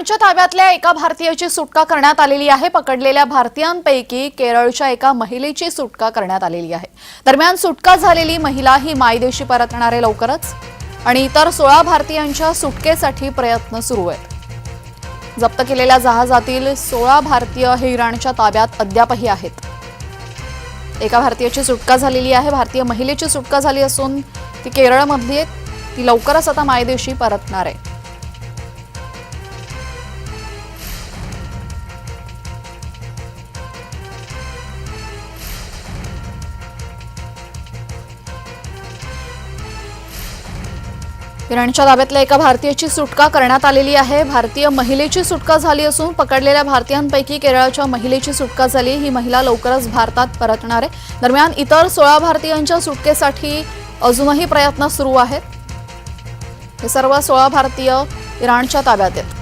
इराणच्या ताब्यातल्या एका भारतीयाची सुटका करण्यात आलेली आहे. पकडलेल्या भारतीयांपैकी केरळच्या एका महिलेची सुटका करण्यात आलेली आहे. दरम्यान सुटका झालेली महिला ही मायदेशी परतणार आहे लवकरच आणि इतर सोळा भारतीयांच्या सुटकेसाठी प्रयत्न सुरू आहेत. जप्त केलेल्या जहाजातील सोळा भारतीय हे इराणच्या ताब्यात अद्यापही आहेत. एका भारतीयाची सुटका झालेली आहे. भारतीय महिलेची सुटका झाली असून ती केरळमधली आहे ती लवकरच आता मायदेशी परतणार आहे. इराणच्या ताब्यातल्या एका भारतीयाची सुटका करण्यात आलेली आहे. भारतीय महिलेची सुटका झाली असून पकडलेल्या भारतीयांपैकी केरळच्या महिलेची सुटका झाली. ही महिला लवकरच भारतात परतणार आहे. दरम्यान इतर सोळा भारतीयांच्या सुटकेसाठी अजूनही प्रयत्न सुरू आहेत. हे सर्व सोळा भारतीय इराणच्या ताब्यात आहेत.